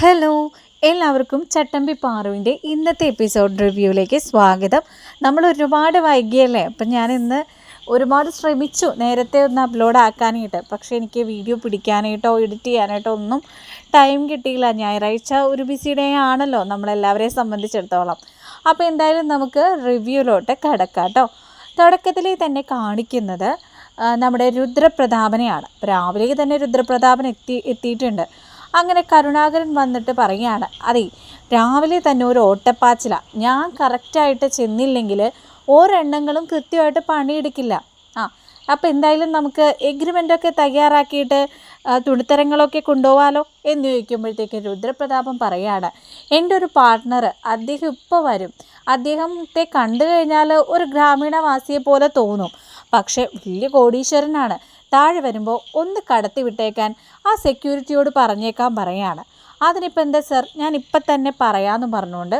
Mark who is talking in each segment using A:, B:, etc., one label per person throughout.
A: Hello എല്ലാവർക്കും ചട്ടമ്പി പാറുവിന്റെ ഇന്നത്തെ episode റിവ്യൂവിലേക്ക് സ്വാഗതം. നമ്മൾ ഒരുപാട് വൈകിയല്ലേ അപ്പം ഞാൻ ഇന്ന് ഒരുപാട് ശ്രമിച്ചു നേരത്തെ ഒന്ന് അപ്ലോഡ് ആക്കാനായിട്ട്. പക്ഷേ എനിക്ക് വീഡിയോ പിടിക്കാനായിട്ടോ എഡിറ്റ് ചെയ്യാനായിട്ടോ ഒന്നും ടൈം കിട്ടിയില്ല. ഞായറാഴ്ച ഒരു ബിസി ഡേ ആണല്ലോ നമ്മളെല്ലാവരെയും സംബന്ധിച്ചിടത്തോളം. അപ്പോൾ എന്തായാലും നമുക്ക് റിവ്യൂലോട്ട് കിടക്കാം കേട്ടോ. തുടക്കത്തിൽ തന്നെ കാണിക്കുന്നത് നമ്മുടെ രുദ്രപ്രതാപനെയാണ്. രാവിലെ തന്നെ രുദ്രപ്രതാപൻ എത്തി എത്തിയിട്ടുണ്ട്. അങ്ങനെ കരുണാകരൻ വന്നിട്ട് പറയുകയാണ്. അതെ രാവിലെ തന്നെ ഒരു ഓട്ടപ്പാച്ചില. ഞാൻ കറക്റ്റായിട്ട് ചെന്നില്ലെങ്കിൽ ഒരെണ്ണങ്ങളും കൃത്യമായിട്ട് പണിയെടുക്കില്ല. ആ അപ്പോൾ എന്തായാലും നമുക്ക് എഗ്രിമെന്റൊക്കെ തയ്യാറാക്കിയിട്ട് തുണിത്തരങ്ങളൊക്കെ കൊണ്ടുപോകാലോ എന്ന് ചോദിക്കുമ്പോഴത്തേക്ക് രുദ്രപ്രതാപം പറയാണ് എന്റെ ഒരു പാർട്ട്ണർ അദ്ദേഹം ഇപ്പോൾ വരും. അദ്ദേഹത്തെ കണ്ടു കഴിഞ്ഞാൽ ഒരു ഗ്രാമീണവാസിയെ പോലെ തോന്നും. പക്ഷേ വലിയ കോടീശ്വരനാണ്. താഴെ വരുമ്പോൾ ഒന്ന് കടത്തി വിട്ടേക്കാൻ ആ സെക്യൂരിറ്റിയോട് പറഞ്ഞേക്കാൻ പറയാണ്. അതിനിപ്പോൾ എന്താ സർ ഞാൻ ഇപ്പം തന്നെ പറയാമെന്ന് പറഞ്ഞുകൊണ്ട്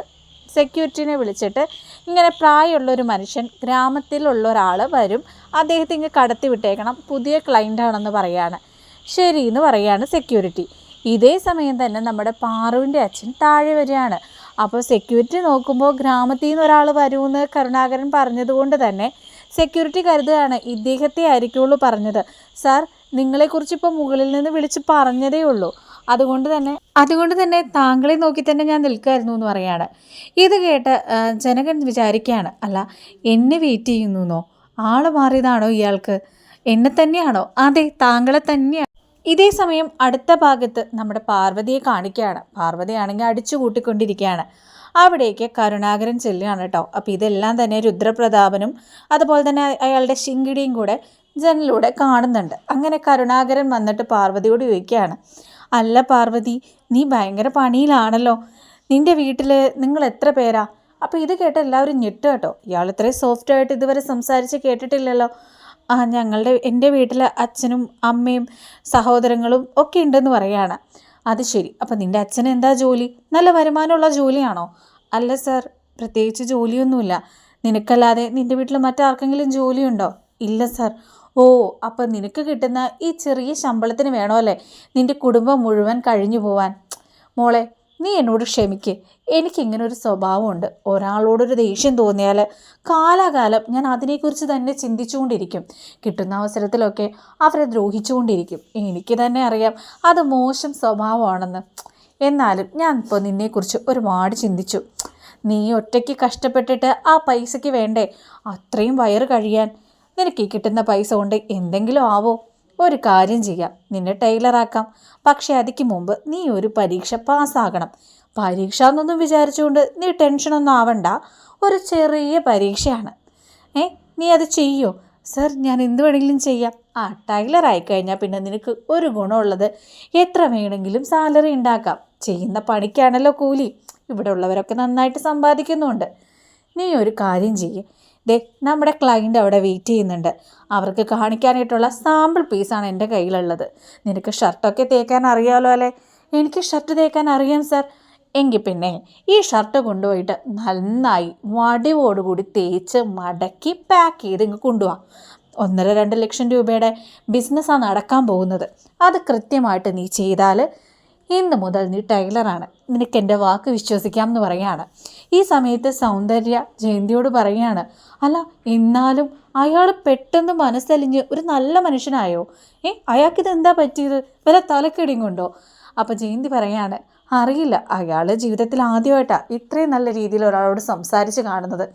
A: സെക്യൂരിറ്റിനെ വിളിച്ചിട്ട് ഇങ്ങനെ പ്രായമുള്ളൊരു മനുഷ്യൻ ഗ്രാമത്തിലുള്ള ഒരാൾ വരും അദ്ദേഹത്തെ ഇങ്ങനെ കടത്തി വിട്ടേക്കണം പുതിയ ക്ലൈന്റ് ആണെന്ന് പറയാണ്. ശരി എന്ന് പറയാണ് സെക്യൂരിറ്റി ഇതേ സമയം തന്നെ നമ്മുടെ പാറുവിന്റെ അച്ഛൻ താഴെ വരികയാണ് അപ്പോൾ സെക്യൂരിറ്റി നോക്കുമ്പോൾ ഗ്രാമത്തിൽ നിന്ന് ഒരാൾ വരുമെന്ന് കരുണാകരൻ പറഞ്ഞതുകൊണ്ട് തന്നെ സെക്യൂരിറ്റി കരുതുകയാണ്. ഇദ്ദേഹത്തെ ആയിരിക്കുള്ളൂ പറഞ്ഞത്. സാർ നിങ്ങളെക്കുറിച്ച് ഇപ്പോൾ മുകളിൽ നിന്ന് വിളിച്ച് പറഞ്ഞതേ ഉള്ളൂ. അതുകൊണ്ട് തന്നെ അതുകൊണ്ട് തന്നെ താങ്കളെ നോക്കി തന്നെ ഞാൻ നിൽക്കുമായിരുന്നു എന്ന് പറയാണ് ഇത് കേട്ട് ജനകൻ വിചാരിക്കുകയാണ് അല്ല എന്നെ വെയിറ്റ് ചെയ്യുന്നു എന്നോ ആൾ മാറിയതാണോ ഇയാൾക്ക്? എന്നെ തന്നെയാണോ? അതെ താങ്കളെ തന്നെയാണ് ഇതേ സമയം അടുത്ത ഭാഗത്ത് നമ്മുടെ പാർവതിയെ കാണിക്കുകയാണ്. പാർവതിയാണെങ്കിൽ അടിച്ചു കൂട്ടിക്കൊണ്ടിരിക്കുകയാണ് അവിടേക്ക് കരുണാകരൻ ചെല്ലുകയാണ് കേട്ടോ. അപ്പോൾ ഇതെല്ലാം തന്നെ രുദ്രപ്രതാപനും അതുപോലെ തന്നെ അയാളുടെ ശിങ്കിടിയും കൂടെ ജനലിലൂടെ കാണുന്നുണ്ട്. അങ്ങനെ കരുണാകരൻ വന്നിട്ട് പാർവതിയോട് ചോദിക്കുകയാണ് അല്ല പാർവതി നീ ഭയങ്കര പണിയിലാണല്ലോ. നിന്റെ വീട്ടിൽ നിങ്ങൾ എത്ര പേരാ? അപ്പോൾ ഇത് കേട്ട് എല്ലാവരും ഞെട്ട് കേട്ടോ. ഇയാൾ ഇത്രയും സോഫ്റ്റായിട്ട് ഇതുവരെ സംസാരിച്ച് കേട്ടിട്ടില്ലല്ലോ. ആ ഞങ്ങളുടെ എന്റെ വീട്ടിൽ അച്ഛനും അമ്മയും സഹോദരങ്ങളും ഒക്കെ ഉണ്ടെന്ന് പറയാണ്. അത് ശരി. അപ്പം നിന്റെ അച്ഛൻ എന്താ ജോലി? നല്ല വരുമാനമുള്ള ജോലിയാണോ? അല്ല സാർ പ്രത്യേകിച്ച് ജോലിയൊന്നുമില്ല. നിനക്കല്ലാതെ നിന്റെ വീട്ടിൽ മറ്റാർക്കെങ്കിലും ജോലിയുണ്ടോ? ഇല്ല സാർ. ഓ അപ്പം നിനക്ക് കിട്ടുന്ന ഈ ചെറിയ ശമ്പളത്തിന് വേണമല്ലേ നിന്റെ കുടുംബം മുഴുവൻ കഴിഞ്ഞു പോവാൻ മോളെ നീ എന്നോട് ക്ഷമിക്ക്. എനിക്കിങ്ങനെ ഒരു സ്വഭാവമുണ്ട്. ഒരാളോടൊരു ദേഷ്യം തോന്നിയാൽ കാലാകാലം ഞാൻ അതിനെക്കുറിച്ച് തന്നെ ചിന്തിച്ചുകൊണ്ടിരിക്കും. കിട്ടുന്ന അവസരത്തിലൊക്കെ അവരെ ദ്രോഹിച്ചുകൊണ്ടിരിക്കും. എനിക്ക് തന്നെ അറിയാം അത് മോശം സ്വഭാവമാണെന്ന്. എന്നാലും ഞാൻ ഇപ്പോൾ നിന്നെക്കുറിച്ച് ഒരുപാട് ചിന്തിച്ചു. നീ ഒറ്റയ്ക്ക് കഷ്ടപ്പെട്ടിട്ട് ആ പൈസയ്ക്ക് വേണ്ടേ? അത്രയും വയറ് കഴിയാൻ നിനക്ക് കിട്ടുന്ന പൈസ കൊണ്ട് എന്തെങ്കിലും ആവോ? ഒരു കാര്യം ചെയ്യാം. നിന്നെ ടൈലറാക്കാം പക്ഷേ അതിക്ക് മുമ്പ് നീ ഒരു പരീക്ഷ പാസ്സാകണം. പരീക്ഷ എന്നൊന്നും വിചാരിച്ചുകൊണ്ട് നീ ടെൻഷനൊന്നും ആവണ്ട. ഒരു ചെറിയ പരീക്ഷയാണ്. ഏ നീ അത് ചെയ്യോ? സർ ഞാൻ എന്ത് വേണമെങ്കിലും ചെയ്യാം. ആ ടൈലറായി കഴിഞ്ഞാൽ പിന്നെ നിനക്ക് ഒരു ഗുണമുള്ളത്. എത്ര വേണമെങ്കിലും സാലറി ഉണ്ടാക്കാം. ചെയ്യുന്ന പണിക്കാണല്ലോ കൂലി. ഇവിടെ ഉള്ളവരൊക്കെ നന്നായിട്ട് സമ്പാദിക്കുന്നുണ്ട്. നീ ഒരു കാര്യം ചെയ്യേ. ദേ നമ്മുടെ ക്ലയന്റ് അവിടെ വെയിറ്റ് ചെയ്യുന്നുണ്ട്. അവർക്ക് കാണിക്കാനായിട്ടുള്ള സാമ്പിൾ പീസാണ് എന്റെ കയ്യിലുള്ളത്. നിനക്ക് ഷർട്ടൊക്കെ തേക്കാൻ അറിയാമല്ലോ അല്ലേ? എനിക്ക് ഷർട്ട് തേക്കാൻ അറിയാം സാർ എങ്കിൽ പിന്നെ ഈ ഷർട്ട് കൊണ്ടുപോയിട്ട് നന്നായി വടിവോടുകൂടി തേച്ച് മടക്കി പാക്ക് ചെയ്ത് ഇങ്ങ് കൊണ്ടുപോവാം ഒന്നര രണ്ട് ലക്ഷം രൂപയുടെ ബിസിനസ്സാണ് നടക്കാൻ പോകുന്നത്. അത് കൃത്യമായിട്ട് നീ ചെയ്താൽ ഇന്ന് മുതൽ നീ ടൈലറാണ്. നിനക്ക് എന്റെ വാക്ക് വിശ്വസിക്കാം എന്ന് പറയാണ് ഈ സമയത്ത് സൗന്ദര്യ ജയന്തിയോട് പറയാണ് അല്ല എന്നാലും അയാൾ പെട്ടെന്ന് മനസ്സലിഞ്ഞ് ഒരു നല്ല മനുഷ്യനായോ? ഏ അയാൾക്കിത് എന്താ പറ്റിയത്? വല്ല തലക്കെടിയും കൊണ്ടോ? അപ്പോൾ ജയന്തി പറയാണ് അറിയില്ല അയാൾ ജീവിതത്തിൽ ആദ്യമായിട്ടാണ് ഇത്രയും നല്ല രീതിയിൽ ഒരാളോട് സംസാരിച്ച് കാണുന്നത്.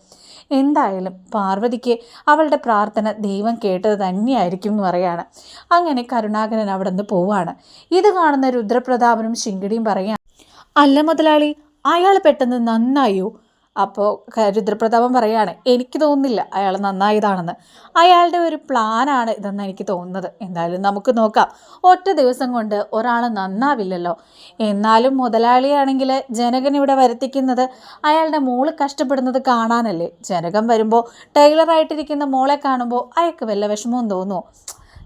A: എന്തായാലും പാർവതിക്ക് അവളുടെ പ്രാർത്ഥന ദൈവം കേട്ടത് തന്നെയായിരിക്കും എന്ന് പറയാണ്. അങ്ങനെ കരുണാകരൻ അവിടെ നിന്ന് പോവാണ്. ഇത് കാണുന്ന രുദ്രപ്രതാപനും ശിങ്കിടിയും പറയാം അല്ല മുതലാളി അയാൾ പെട്ടെന്ന് നന്നായോ? അപ്പോൾ രുദ്രപ്രതാപം പറയുകയാണ് എനിക്ക് തോന്നുന്നില്ല അയാൾ നന്നായതാണെന്ന്. അയാളുടെ ഒരു പ്ലാനാണ് ഇതെന്ന് എനിക്ക് തോന്നുന്നത്. എന്തായാലും നമുക്ക് നോക്കാം. ഒറ്റ ദിവസം കൊണ്ട് ഒരാൾ നന്നാവില്ലല്ലോ. എന്നാലും മുതലാളിയാണെങ്കിൽ ജനകൻ ഇവിടെ വരുത്തിക്കുന്നത് അയാളുടെ മോൾ കഷ്ടപ്പെടുന്നത് കാണാനല്ലേ? ജനകം വരുമ്പോൾ ടൈലറായിട്ടിരിക്കുന്ന മോളെ കാണുമ്പോൾ അയാൾക്ക് വല്ല വിഷമവും തോന്നുമോ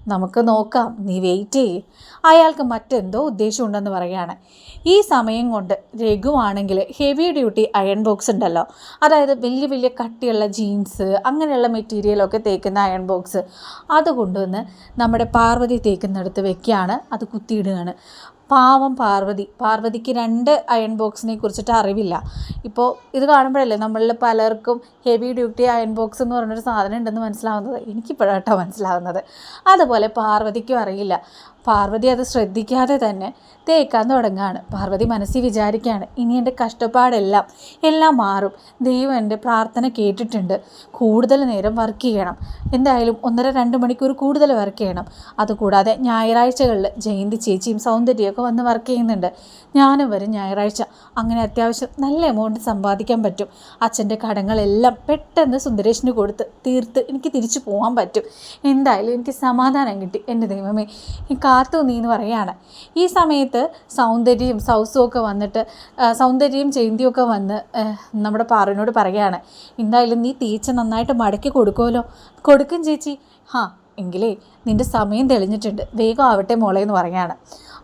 A: നമുക്ക് നോക്കാം. നീ വെയിറ്റ് ചെയ്യ്. അയാൾക്ക് മറ്റെന്തോ ഉദ്ദേശമുണ്ടെന്ന് പറയുകയാണ്. ഈ സമയം കൊണ്ട് രഘുവാണെങ്കിൽ ഹെവി ഡ്യൂട്ടി അയൺ ബോക്സ് ഉണ്ടല്ലോ. അതായത് വലിയ വലിയ കട്ടിയുള്ള ജീൻസ് അങ്ങനെയുള്ള മെറ്റീരിയലൊക്കെ തേക്കുന്ന അയൺ ബോക്സ് അത് കൊണ്ടുവന്ന് നമ്മുടെ പാർവതി തേക്കുന്നിടത്ത് വെക്കുകയാണ്. അത് കുത്തിയിടുകയാണ്. പാവം പാർവതി. പാർവതിക്ക് രണ്ട് അയൺ ബോക്സിനെ കുറിച്ചിട്ട് അറിവില്ല. ഇപ്പോൾ ഇത് കാണുമ്പോഴല്ലേ നമ്മളിൽ പലർക്കും ഹെവി ഡ്യൂട്ടി അയൺ ബോക്സ് എന്ന് പറഞ്ഞൊരു സാധനം ഉണ്ടെന്ന് മനസ്സിലാവുന്നത്. എനിക്കിപ്പോഴാട്ടോ മനസ്സിലാവുന്നത്. അതുപോലെ പാർവതിക്കും അറിയില്ല. പാർവതി അത് ശ്രദ്ധിക്കാതെ തന്നെ തേക്കാൻ തുടങ്ങുകയാണ് പാർവതി മനസ്സിൽ വിചാരിക്കുകയാണ് ഇനി എന്റെ കഷ്ടപ്പാടെല്ലാം എല്ലാം മാറും. ദൈവം എന്റെ പ്രാർത്ഥന കേട്ടിട്ടുണ്ട്. കൂടുതൽ നേരം വർക്ക് ചെയ്യണം. എന്തായാലും ഒന്നര രണ്ട് മണിക്കൂർ കൂടുതൽ വർക്ക് ചെയ്യണം. അതുകൂടാതെ ഞായറാഴ്ചകളിൽ ജയന്തി ചേച്ചിയും സൗന്ദര്യമൊക്കെ വന്ന് വർക്ക് ചെയ്യുന്നുണ്ട്. ഞാനും വരും ഞായറാഴ്ച. അങ്ങനെ അത്യാവശ്യം നല്ല എമൗണ്ട് സമ്പാദിക്കാൻ പറ്റും. അച്ഛന്റെ കടങ്ങളെല്ലാം പെട്ടെന്ന് സുന്ദരേഷിന് കൊടുത്ത് തീർത്ത് എനിക്ക് തിരിച്ചു പോകാൻ പറ്റും. എന്തായാലും എനിക്ക് സമാധാനം കിട്ടി. എന്റെ ദൈവമേ ഈ കാത്തു നീ എന്ന് പറയുകയാണ്. ഈ സമയത്ത് സൗന്ദര്യം സൗസുമൊക്കെ വന്നിട്ട് സൗന്ദര്യം ചെയ്തിയൊക്കെ വന്ന് നമ്മുടെ പാറുവിനോട് പറയുകയാണ്. എന്തായാലും നീ തീച്ച നന്നായിട്ട് മടക്കി കൊടുക്കുമല്ലോ? കൊടുക്കും ചേച്ചി. ഹാ എങ്കിലേ നിന്റെ സമയം തെളിഞ്ഞിട്ടുണ്ട്. വേഗം ആവട്ടെ മോളെ എന്ന് പറയാണ്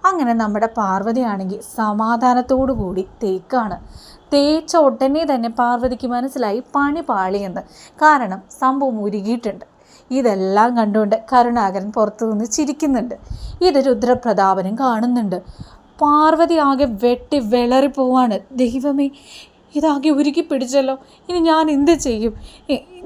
A: അങ്ങനെ നമ്മുടെ പാർവതിയാണെങ്കിൽ സമാധാനത്തോടു കൂടി തേക്കാണ്. തേച്ച ഉടനെ തന്നെ പാർവതിക്ക് മനസ്സിലായി പണി പാളിയെന്ന്. കാരണം സംഭവം ഉരുകിയിട്ടുണ്ട്. ഇതെല്ലാം കണ്ടുകൊണ്ട് കരുണാകരൻ പുറത്തു നിന്ന് ചിരിക്കുന്നുണ്ട്. ഇത് രുദ്രപ്രതാപനും കാണുന്നുണ്ട്. പാർവതി ആകെ വെട്ടി വിളറിപ്പോവാണ്. ദൈവമേ ഇതാകെ ഉരുക്കി പിടിച്ചല്ലോ. ഇനി ഞാൻ എന്ത് ചെയ്യും?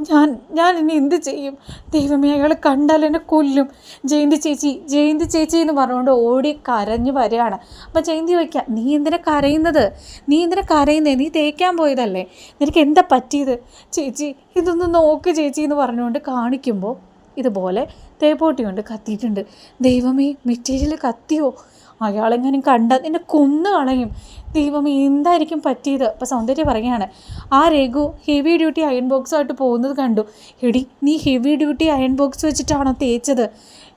A: ഞാൻ ഞാൻ ഇനി എന്ത് ചെയ്യും? ദൈവമേ അയാൾ കണ്ടാൽ എന്നെ കൊല്ലും. ജയന്തി ചേച്ചി ജയന്തി ചേച്ചി എന്ന് പറഞ്ഞുകൊണ്ട് ഓടി കരഞ്ഞു വരികയാണ്. അപ്പം ജയന്തി ചോദിക്കുക നീ എന്തിനാ കരയുന്നത്? നീ എന്തിനാ കരയുന്നത് നീ തേക്കാൻ പോയതല്ലേ? നിനക്ക് എന്താ പറ്റിയത്? ചേച്ചി ഇതൊന്ന് നോക്ക് ചേച്ചി എന്ന് പറഞ്ഞുകൊണ്ട് കാണിക്കുമ്പോൾ ഇതുപോലെ തേപ്പോട്ടി കൊണ്ട് കത്തിയിട്ടുണ്ട്. ദൈവമേ മെറ്റീരിയൽ കത്തിയോ? അയാളെങ്ങാനും കണ്ട നിന്നെ കൊന്നു കളയും. ദൈവമേ എന്തായിരിക്കും പറ്റിയത്? അപ്പോൾ സൗന്ദര്യ പറയുകയാണ് ആ രഘു ഹെവി ഡ്യൂട്ടി അയൺ ബോക്സുമായിട്ട് പോകുന്നത് കണ്ടു. എടി നീ ഹെവി ഡ്യൂട്ടി അയൺ ബോക്സ് വെച്ചിട്ടാണോ തേച്ചത്?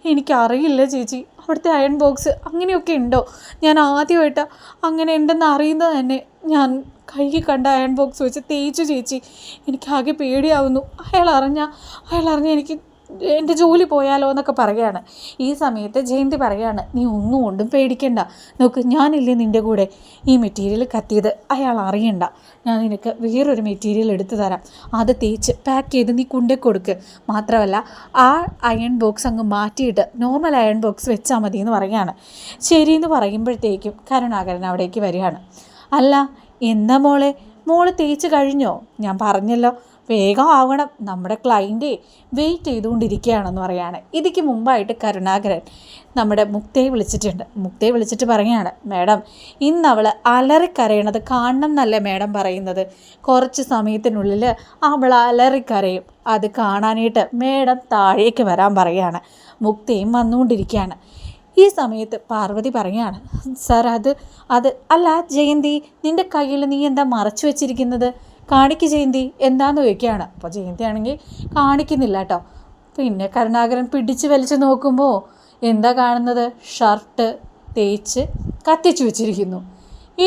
A: എനിക്കറിയില്ല ചേച്ചി അവിടുത്തെ അയൺ ബോക്സ് അങ്ങനെയൊക്കെ ഉണ്ടോ? ഞാൻ ആദ്യമായിട്ട് അങ്ങനെ ഉണ്ടെന്ന് അറിയുന്നത് തന്നെ. ഞാൻ കൈക്ക് കണ്ട അയൺ ബോക്സ് വെച്ച് തേച്ചു ചേച്ചി. എനിക്കാകെ പേടിയാവുന്നു. അയാൾ അറിഞ്ഞ അയാൾ അറിഞ്ഞ എനിക്ക് എന്റെ ജോലി പോയാലോ എന്നൊക്കെ പറയുകയാണ്. ഈ സമയത്ത് ജയന്തി പറയുകയാണ് നീ ഒന്നും കൊണ്ടും പേടിക്കണ്ട. നോക്ക് ഞാനില്ലേ നിന്റെ കൂടെ ഈ മെറ്റീരിയൽ കത്തിയത്. അയാൾ അറിയണ്ട. ഞാൻ നിനക്ക് വേറൊരു മെറ്റീരിയൽ എടുത്തു തരാം. അത് തേച്ച് പാക്ക് ചെയ്ത് നീ കൊണ്ടേ കൊടുക്ക്. മാത്രമല്ല ആ അയൺ ബോക്സ് അങ്ങ് മാറ്റിയിട്ട് നോർമൽ അയൺ ബോക്സ് വെച്ചാൽ മതി എന്ന് പറയുകയാണ്. ശരിയെന്ന് പറയുമ്പോഴത്തേക്കും കരുണാകരൻ അവിടേക്ക് വരികയാണ്. അല്ല എന്താ മോളെ? മോൾ തേച്ച് കഴിഞ്ഞോ? ഞാൻ പറഞ്ഞല്ലോ. വേഗം ആവണം നമ്മുടെ ക്ലയന്റ് വെയിറ്റ് ചെയ്തുകൊണ്ടിരിക്കുകയാണെന്ന് പറയാണ്. ഇതിക്ക് മുമ്പായിട്ട് കരുണാകരൻ നമ്മുടെ മുക്തയെ വിളിച്ചിട്ടുണ്ട്. മുക്തയെ വിളിച്ചിട്ട് പറയുകയാണ് മാഡം ഇന്ന് അവൾ അലറിക്കരയണത് കാണണം എന്നല്ലേ മാഡം പറയുന്നത്? കുറച്ച് സമയത്തിനുള്ളിൽ അവൾ അലറിക്കരയും. അത് കാണാനായിട്ട് മാഡം താഴേക്ക് വരാൻ പറയുകയാണ്. മുക്തയും വന്നുകൊണ്ടിരിക്കുകയാണ്. ഈ സമയത്ത് പാർവതി പറയുകയാണ് സാർ അത് അത് അല്ല ജയന്തി നിന്റെ കയ്യിൽ നീ എന്താ മറച്ചു വെച്ചിരിക്കുന്നത്? കാണിക്ക് ജയന്തി എന്താന്ന് ചോദിക്കുകയാണ്. അപ്പോൾ ജയന്തി ആണെങ്കിൽ കാണിക്കുന്നില്ല കേട്ടോ. പിന്നെ കരുണാകരൻ പിടിച്ച് വലിച്ചു നോക്കുമ്പോൾ എന്താ കാണുന്നത്? ഷർട്ട് തേച്ച് കത്തിച്ചു വെച്ചിരിക്കുന്നു.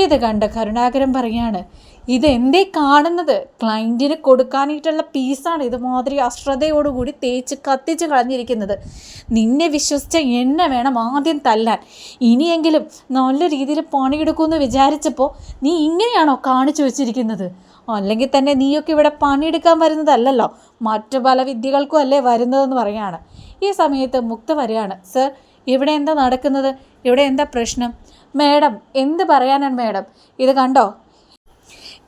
A: ഇത് കണ്ട കരുണാകരൻ പറയാണ് ഇതെന്തേ കാണുന്നത്? ക്ലയന്റിന് കൊടുക്കാനായിട്ടുള്ള പീസാണ് ഇതുമാതിരി അശ്രദ്ധയോടുകൂടി തേച്ച് കത്തിച്ച് കളഞ്ഞിരിക്കുന്നത്. നിന്നെ വിശ്വസിച്ച എന്നെ വേണം ആദ്യം തല്ലാൻ. ഇനിയെങ്കിലും നല്ല രീതിയിൽ പണിയെടുക്കുമെന്ന് വിചാരിച്ചപ്പോൾ നീ ഇങ്ങനെയാണോ കാണിച്ചു വെച്ചിരിക്കുന്നത്? അല്ലെങ്കിൽ തന്നെ നീയൊക്കെ ഇവിടെ പണിയെടുക്കാൻ വരുന്നതല്ലല്ലോ. മറ്റു പല വിദ്യകൾക്കും അല്ലേ വരുന്നതെന്ന് പറയാണ്. ഈ സമയത്ത് മുക്ത വരികയാണ് സർ ഇവിടെ എന്താ നടക്കുന്നത്? ഇവിടെ എന്താ പ്രശ്നം? മേഡം എന്ത് പറയാനാണ് മേഡം? ഇത് കണ്ടോ?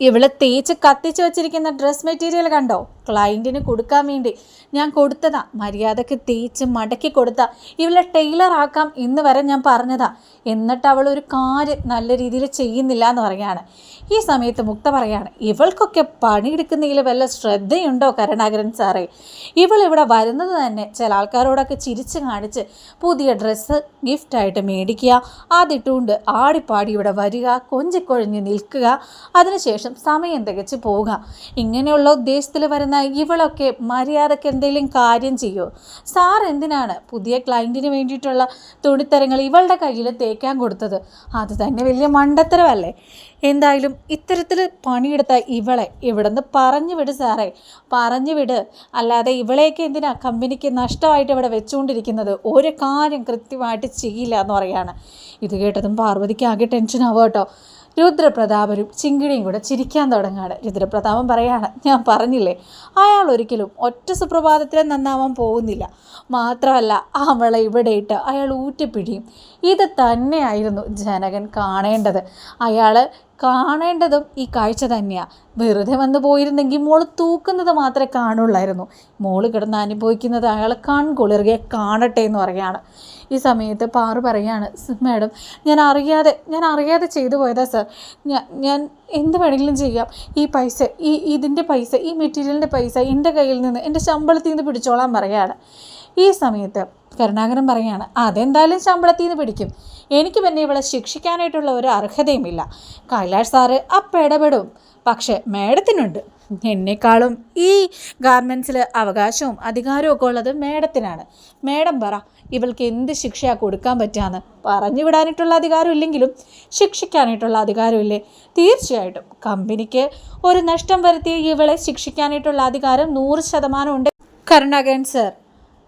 A: ഇവൾ തേച്ച് കത്തിച്ച് വെച്ചിരിക്കുന്ന ഡ്രസ് മെറ്റീരിയൽ കണ്ടോ? ക്ലയന്റിന് കൊടുക്കാൻ വേണ്ടി. ഞാൻ കൊടുത്തതാ. മര്യാദയ്ക്ക് തേച്ച് മടക്കി കൊടുത്താ. ഇവളെ ടൈലർ ആക്കാം എന്ന് വരെ ഞാൻ പറഞ്ഞതാ. എന്നിട്ട് അവൾ ഒരു കാര്യം നല്ല രീതിയിൽ ചെയ്യുന്നില്ല എന്ന് പറയാണ് ഈ സമയത്ത് മുക്ത പറയാണ് ഇവൾക്കൊക്കെ പണിയെടുക്കുന്നതിൽ വല്ല ശ്രദ്ധയുണ്ടോ കരുണാകരൻ സാറേ? ഇവൾ ഇവിടെ വരുന്നത് തന്നെ ചില ആൾക്കാരോടൊക്കെ ചിരിച്ച് കാണിച്ച് പുതിയ ഡ്രസ്സ് ഗിഫ്റ്റായിട്ട് മേടിക്കുക. അതിട്ടുകൊണ്ട് ആടിപ്പാടി ഇവിടെ വരിക കൊഞ്ചിക്കൊഴിഞ്ഞ് നിൽക്കുക. അതിനുശേഷം സമയം തികച്ച് പോവുക ഇങ്ങനെയുള്ള ഉദ്ദേശത്തിൽ വരുന്ന ഇവളൊക്കെ മര്യാദയ്ക്ക് എന്തെങ്കിലും കാര്യം ചെയ്യുമോ സാർ എന്തിനാണ് പുതിയ ക്ലയന്റിന് വേണ്ടിയിട്ടുള്ള തുണിത്തരങ്ങൾ ഇവളുടെ കയ്യിൽ തേക്കാൻ കൊടുത്തത്? അത് തന്നെ വലിയ മണ്ടത്തരമല്ലേ? എന്തായാലും ഇത്തരത്തിൽ പണിയെടുത്ത ഇവളെ ഇവിടുന്ന് പറഞ്ഞു വിട് സാറേ. പറഞ്ഞു വിട്. അല്ലാതെ ഇവളെയൊക്കെ എന്തിനാ കമ്പനിക്ക് നഷ്ടമായിട്ട് ഇവിടെ വെച്ചുകൊണ്ടിരിക്കുന്നത്? ഒരു കാര്യം കൃത്യമായിട്ട് ചെയ്യില്ല എന്ന് പറയാണ്. ഇത് കേട്ടതും പാർവതിക്ക് ആകെ ടെൻഷൻ ആവുക കേട്ടോ. രുദ്രപ്രതാപനും ചിങ്കിടിയും കൂടെ ചിരിക്കാൻ തുടങ്ങാണ് രുദ്രപ്രതാപൻ പറയാണ് ഞാൻ പറഞ്ഞില്ലേ അയാൾ ഒരിക്കലും ഒറ്റ സുപ്രഭാതത്തിൽ നന്നാവാൻ പോകുന്നില്ല. മാത്രമല്ല അവളെ ഇവിടെ ഇട്ട് അയാൾ ഊറ്റിപ്പിടിയും. ഇത് തന്നെയായിരുന്നു ജനകൻ കാണേണ്ടത്. അയാൾ കാണേണ്ടതും ഈ കാഴ്ച തന്നെയാണ് വെറുതെ വന്നു പോയിരുന്നെങ്കിൽ മോൾ തൂക്കുന്നത് മാത്രമേ കാണുള്ളായിരുന്നു. മോൾ കിടന്ന് അനുഭവിക്കുന്നത് അയാൾ കൺകുളിർകെ കാണട്ടെ എന്ന് പറയാണ് ഈ സമയത്ത് പാറു പറയാണ് മാഡം ഞാൻ അറിയാതെ ഞാൻ അറിയാതെ ചെയ്തു പോയതാ സർ. ഞാൻ എന്ത് വേണമെങ്കിലും ചെയ്യാം. ഈ പൈസ ഈ ഇതിന്റെ പൈസ ഈ മെറ്റീരിയലിന്റെ പൈസ എന്റെ കയ്യിൽ നിന്ന് എന്റെ ശമ്പളത്തിൽ നിന്ന് പിടിച്ചോളാൻ പറയാണ്. ഈ സമയത്ത് കരുണാകരൻ പറയാണ് അതെന്തായാലും ശമ്പളത്തിൽ നിന്ന് പിടിക്കും. എനിക്ക് പിന്നെ ഇവളെ ശിക്ഷിക്കാനായിട്ടുള്ള ഒരു അർഹതയുമില്ല. കൈലാഷ് സാറ് അപ്പം ഇടപെടും. പക്ഷേ മേഡത്തിനുണ്ട്. എന്നെക്കാളും ഈ ഗാർമെൻസിൽ അവകാശവും അധികാരവും ഒക്കെ ഉള്ളത് മേഡത്തിനാണ്. മേഡം പറ ഇവൾക്ക് എന്ത് ശിക്ഷയാണ് കൊടുക്കാൻ പറ്റുകയെന്ന് പറഞ്ഞു വിടാനായിട്ടുള്ള അധികാരം ഇല്ലെങ്കിലും ശിക്ഷിക്കാനായിട്ടുള്ള അധികാരമില്ലേ തീർച്ചയായിട്ടും. കമ്പനിക്ക് ഒരു നഷ്ടം വരുത്തിയ ഇവളെ ശിക്ഷിക്കാനായിട്ടുള്ള അധികാരം നൂറ് ശതമാനം ഉണ്ട്. കരുണാകരൻ സർ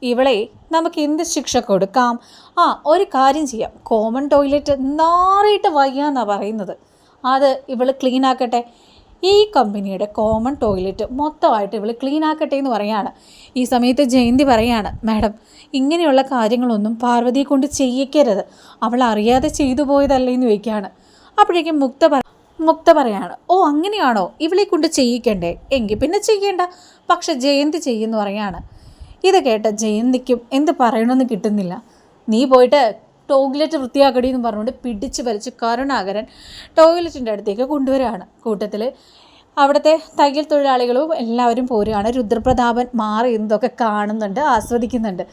A: ഇവളെ നമുക്ക് എന്ത് ശിക്ഷ കൊടുക്കാം? ആ ഒരു കാര്യം ചെയ്യാം. കോമൺ ടോയ്ലറ്റ് നാറിയിട്ട് വയ്യാന്നാണ് പറയുന്നത്. അത് ഇവൾ ക്ലീൻ ആക്കട്ടെ. ഈ കമ്പനിയുടെ കോമൺ ടോയ്ലറ്റ് മൊത്തമായിട്ട് ഇവൾ ക്ലീൻ ആക്കട്ടെ എന്ന് പറയാണ്. ഈ സമയത്ത് ജയന്തി പറയാണ് മാഡം ഇങ്ങനെയുള്ള കാര്യങ്ങളൊന്നും പാർവതിയെ കൊണ്ട് ചെയ്യിക്കരുത്. അവൾ അറിയാതെ ചെയ്തു പോയതല്ലേ എന്ന് ചോദിക്കുകയാണ് അപ്പോഴേക്കും മുക്ത പറ മുക്ത പറയാണ് ഓ അങ്ങനെയാണോ? ഇവളെ കൊണ്ട് ചെയ്യിക്കണ്ടേ? എങ്കിൽ പിന്നെ ചെയ്യേണ്ട. പക്ഷെ ജയന്തി ചെയ്യുമെന്ന് പറയാണ്. ഇത് കേട്ട ജയന്തിക്കും എന്ത് പറയണമെന്ന് കിട്ടുന്നില്ല. നീ പോയിട്ട് ടോയ്ലറ്റ് വൃത്തിയാക്കടി എന്ന് പറഞ്ഞുകൊണ്ട് പിടിച്ച് വലിച്ച് കരുണാകരൻ ടോയ്ലറ്റിന്റെ അടുത്തേക്ക് കൊണ്ടുവരികയാണ്. കൂട്ടത്തിൽ അവിടുത്തെ തയ്യൽ തൊഴിലാളികളും എല്ലാവരും പോരുകയാണ്. രുദ്രപ്രതാപൻ മാറി കാണുന്നുണ്ട് ആസ്വദിക്കുന്നുണ്ട്.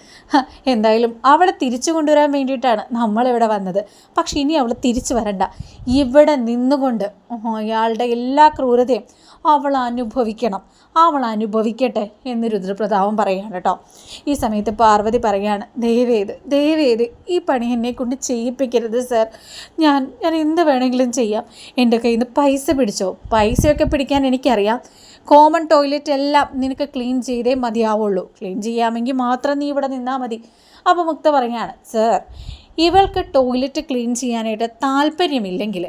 A: എന്തായാലും അവളെ തിരിച്ചു കൊണ്ടുവരാൻ വേണ്ടിയിട്ടാണ് നമ്മളിവിടെ വന്നത്. പക്ഷെ ഇനി അവൾ തിരിച്ചു വരണ്ട. ഇവിടെ നിന്നുകൊണ്ട് അയാളുടെ എല്ലാ ക്രൂരതയും അവൾ അനുഭവിക്കണം. അവൾ അനുഭവിക്കട്ടെ എന്ന് രുദ്രപ്രതാപൻ പറയുകയാണ് കേട്ടോ. ഈ സമയത്ത് പാർവതി പറയുകയാണ് ദയവേത് ദയവേത് ഈ പണി എന്നെ കൊണ്ട് ചെയ്യിപ്പിക്കരുത് സർ. ഞാൻ ഞാൻ എന്ത് വേണമെങ്കിലും ചെയ്യാം. എന്റെ കയ്യിൽ നിന്ന് പൈസ പിടിച്ചോ? പൈസയൊക്കെ പിടിക്കാൻ എനിക്കറിയാം. കോമൺ ടോയ്ലറ്റ് എല്ലാം നിനക്ക് ക്ലീൻ ചെയ്തേ മതിയാവുള്ളൂ. ക്ലീൻ ചെയ്യാമെങ്കിൽ മാത്രം നീ ഇവിടെ നിന്നാൽ മതി. അപ്പോൾ മുക്ത പറയാണ് സർ ഇവൾക്ക് ടോയ്ലറ്റ് ക്ലീൻ ചെയ്യാനായിട്ട് താല്പര്യമില്ലെങ്കിൽ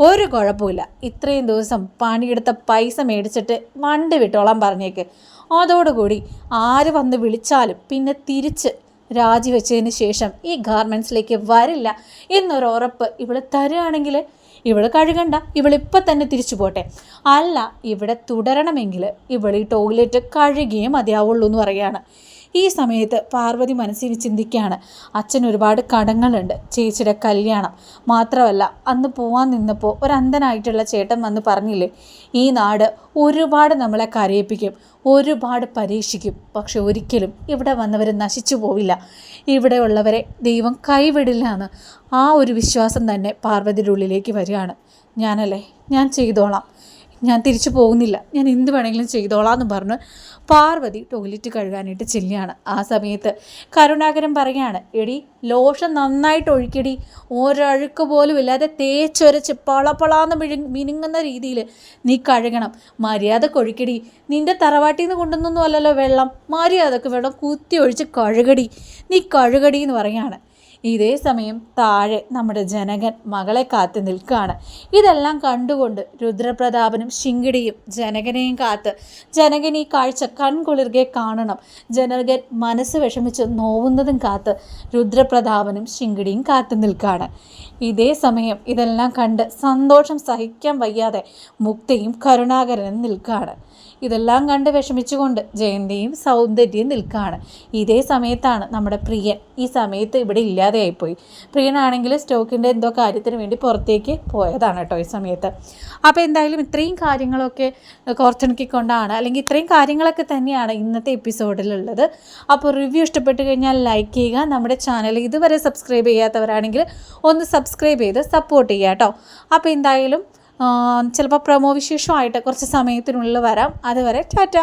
A: ഒരു കുഴപ്പമില്ല. ഇത്രയും ദിവസം പണിയെടുത്ത പൈസ മേടിച്ചിട്ട് വണ്ടി വിട്ടോളാൻ പറഞ്ഞേക്ക്. അതോടുകൂടി ആര് വന്ന് വിളിച്ചാലും പിന്നെ തിരിച്ച് രാജിവെച്ചതിന് ശേഷം ഈ ഗാർമെന്റ്സിലേക്ക് വരില്ല എന്നൊരു ഉറപ്പ് ഇവൾ തരുകയാണെങ്കിൽ ഇവൾ കഴുകണ്ട ഇവളിപ്പം തന്നെ തിരിച്ചു പോട്ടെ. അല്ല ഇവിടെ തുടരണമെങ്കിൽ ഇവൾ ഈ ടോയ്ലറ്റ് കഴുകിയേ മതിയാവുള്ളൂ എന്ന് പറയുകയാണ്. ഈ സമയത്ത് പാർവതി മനസ്സിൽ ചിന്തിക്കുകയാണ് അച്ഛൻ ഒരുപാട് കടങ്ങളുണ്ട് ചേച്ചിയുടെ കല്യാണം. മാത്രമല്ല അന്ന് പോവാൻ നിന്നപ്പോൾ ഒരു അന്ധനായിട്ടുള്ള ചേട്ടൻ വന്ന് പറഞ്ഞില്ലേ ഈ നാട് ഒരുപാട് നമ്മളെ കരയിപ്പിക്കും ഒരുപാട് പരീക്ഷിക്കും. പക്ഷെ ഒരിക്കലും ഇവിടെ വന്നവർ നശിച്ചു പോവില്ല. ഇവിടെയുള്ളവരെ ദൈവം കൈവിടില്ല എന്ന് ആ ഒരു വിശ്വാസം തന്നെ പാർവതിയുടെ ഉള്ളിലേക്ക് വരികയാണ്. ഞാനല്ലേ? ഞാൻ ചെയ്തോളാം. ഞാൻ തിരിച്ചു പോകുന്നില്ല. ഞാൻ എന്ത് വേണമെങ്കിലും ചെയ്തോളാം എന്ന് പറഞ്ഞ് പാർവതി ടോയ്ലറ്റ് കഴുകാനായിട്ട് ചെല്ലുകയാണ്. ആ സമയത്ത് കരുണാകരൻ പറയാണ് എടി ലോഷൻ നന്നായിട്ട് ഒഴുക്കിടി ഒരഴുക്ക് പോലും ഇല്ലാതെ തേച്ചൊരച്ച് പളപ്പളാന്ന് മിഴു മിനുങ്ങുന്ന രീതിയിൽ നീ കഴുകണം. മര്യാദയ്ക്ക് ഒഴുക്കിടി നിന്റെ തറവാട്ടിൽ നിന്ന് കൊണ്ടുവന്നൊന്നും അല്ലല്ലോ വെള്ളം. മര്യാദയ്ക്ക് വെള്ളം കുത്തി ഒഴിച്ച് കഴുകടി. നീ കഴുകടി എന്ന് പറയാണ് ഇതേ സമയം താഴെ നമ്മുടെ ജനകൻ മകളെ കാത്ത് നിൽക്കുകയാണ് ഇതെല്ലാം കണ്ടുകൊണ്ട് രുദ്രപ്രതാപനും ശിങ്കിടിയും ജനകനെയും കാത്ത് ജനകൻ ഈ കാഴ്ച കൺകുളിർകെ കാണണം. ജനകൻ മനസ്സ് വിഷമിച്ച് നോവുന്നതും കാത്ത് രുദ്രപ്രതാപനും ശിങ്കിടിയും കാത്തു നിൽക്കുകയാണ് ഇതേ സമയം ഇതെല്ലാം കണ്ട് സന്തോഷം സഹിക്കാൻ വയ്യാതെ മുക്തയും കരുണാകരനും നിൽക്കുകയാണ് ഇതെല്ലാം കണ്ട് വിഷമിച്ചുകൊണ്ട് ജയന്തിയും സൗന്ദര്യയും നിൽക്കുകയാണ് ഇതേ സമയത്താണ് നമ്മുടെ പ്രിയൻ ഈ സമയത്ത് ഇവിടെ ഇല്ലാതെയായിപ്പോയി. പ്രിയനാണെങ്കിൽ സ്റ്റോക്കിന്റെ എന്തോ കാര്യത്തിന് വേണ്ടി പുറത്തേക്ക് പോയതാണ് കേട്ടോ ഈ സമയത്ത്. അപ്പോൾ എന്തായാലും ഇത്രയും കാര്യങ്ങളൊക്കെ കോർത്തിണക്കിക്കൊണ്ടാണ് അല്ലെങ്കിൽ ഇത്രയും കാര്യങ്ങളൊക്കെ തന്നെയാണ് ഇന്നത്തെ എപ്പിസോഡിലുള്ളത്. അപ്പോൾ റിവ്യൂ ഇഷ്ടപ്പെട്ട് കഴിഞ്ഞാൽ ലൈക്ക് ചെയ്യുക നമ്മുടെ ചാനൽ ഇതുവരെ സബ്സ്ക്രൈബ് ചെയ്യാത്തവരാണെങ്കിൽ ഒന്ന് സബ്സ്ക്രൈബ് ചെയ്ത് സപ്പോർട്ട് ചെയ്യുക കേട്ടോ. അപ്പോൾ എന്തായാലും ചിലപ്പോൾ പ്രമോ വിശേഷമായിട്ട് കുറച്ച് സമയത്തിനുള്ളിൽ വരാം. അതുവരെ ടാറ്റ.